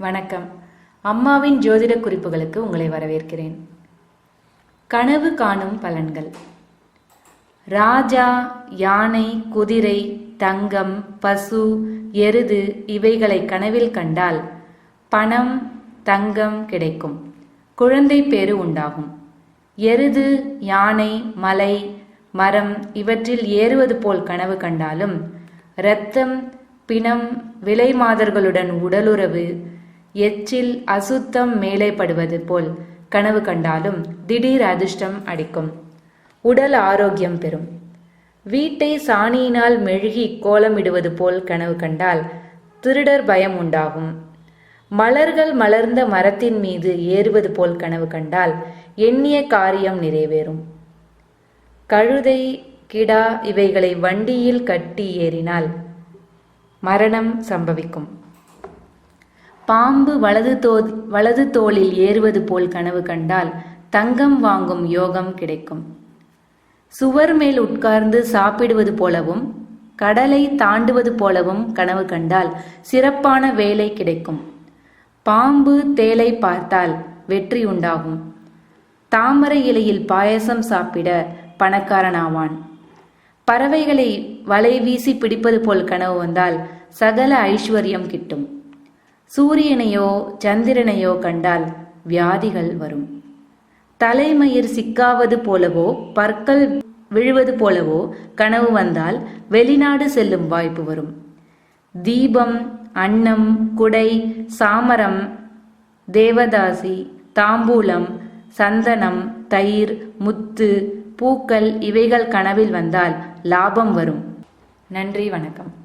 வணக்கம். அம்மாவின் ஜோதிட குறிப்புகளுக்கு உங்களை வரவேற்கிறேன். கனவு காணும் பலன்கள். ராஜா யானை குதிரை தங்கம் பசு எருது இவைகளை கனவில் கண்டால் பணம் தங்கம் கிடைக்கும். குழந்தை பேறு உண்டாகும். எருது யானை மலை மரம் இவற்றில் ஏறுவது போல் கனவு கண்டாலும் இரத்தம் பிணம் விலை மாதர்களுடன் உடலுறவு எச்சில் அசுத்தம் மேலே படுவது போல் கனவு கண்டாலும் திடீர் அதிர்ஷ்டம் அடிக்கும். உடல் ஆரோக்கியம் பெறும். வீட்டை சாணியினால் மெழுகி கோலமிடுவது போல் கனவு கண்டால் திருடர் பயம் உண்டாகும். மலர்கள் மலர்ந்த மரத்தின் மீது ஏறுவது போல் கனவு கண்டால் எண்ணிய காரியம் நிறைவேறும். கழுதை கிடா இவைகளை வண்டியில் கட்டி ஏறினால் மரணம் சம்பவிக்கும். பாம்பு வலது தோ வலது தோளில் ஏறுவது போல் கனவு கண்டால் தங்கம் வாங்கும் யோகம் கிடைக்கும். சுவர் மேல் உட்கார்ந்து சாப்பிடுவது போலவும் கடலை தாண்டுவது போலவும் கனவு கண்டால் சிறப்பான வேலை கிடைக்கும். பாம்பு தேலை பார்த்தால் வெற்றி உண்டாகும். தாமரை இலையில் பாயசம் சாப்பிட பணக்காரனாவான். பறவைகளை வலை வீசி பிடிப்பது போல் கனவு வந்தால் சகல ஐஸ்வர்யம் கிட்டும். சூரியனையோ சந்திரனையோ கண்டால் வியாதிகள் வரும். தலைமயிர் சிக்காவது போலவோ பற்கள் விழுவது போலவோ கனவு வந்தால் வெளிநாடு செல்லும் வாய்ப்பு வரும். தீபம் அன்னம் குடை சாமரம் தேவதாசி தாம்பூலம் சந்தனம் தயிர் முத்து பூக்கள் இவைகள் கனவில் வந்தால் லாபம் வரும். நன்றி வணக்கம்.